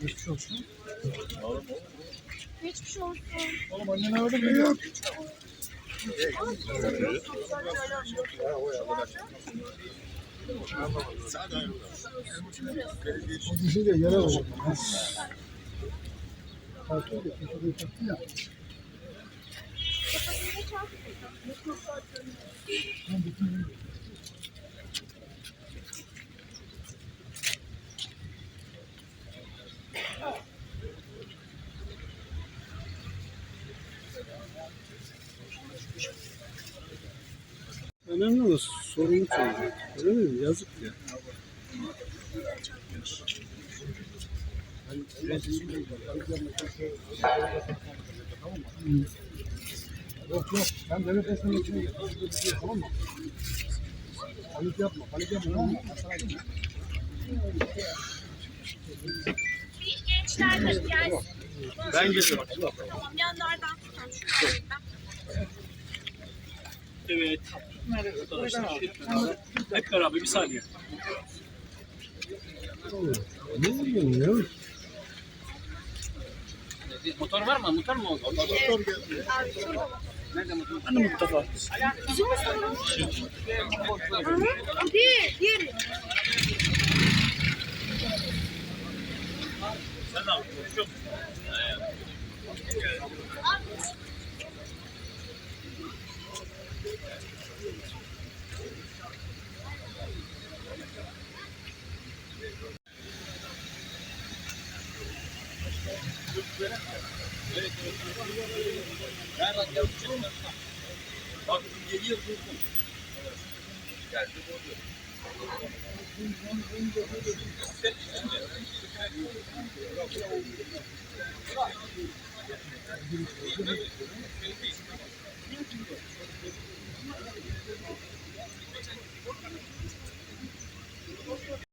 Geçmiş olsun. Geçmiş olsun. Oğlum annene öyle mi? Yok. O dişi de yere olacak. Kalkıyor ya, köşede kalktı ya. Önemli olan sorunu çözmek. Öyle mi? Yazık ya. Yok yok. Sen devlet esneme içine gel. Tamam mı? Panik yapma. Panik yapma. Tamam mı? Gençler gelsin. Ben geliyorum. Tamam yanlardan tutalım. Evet. Arkadaşlar hep beraber bir saniye. Ne oluyor ya? Motor var mı? Motor mu oldu? Nerede motor? Hani Mustafa? Bizim Mustafa. Değil, diğeri. Sen de al. Konuşuyor musun? Ben bak yapacağım. Bak geliyor durdum. Geldi durdu. Thank you.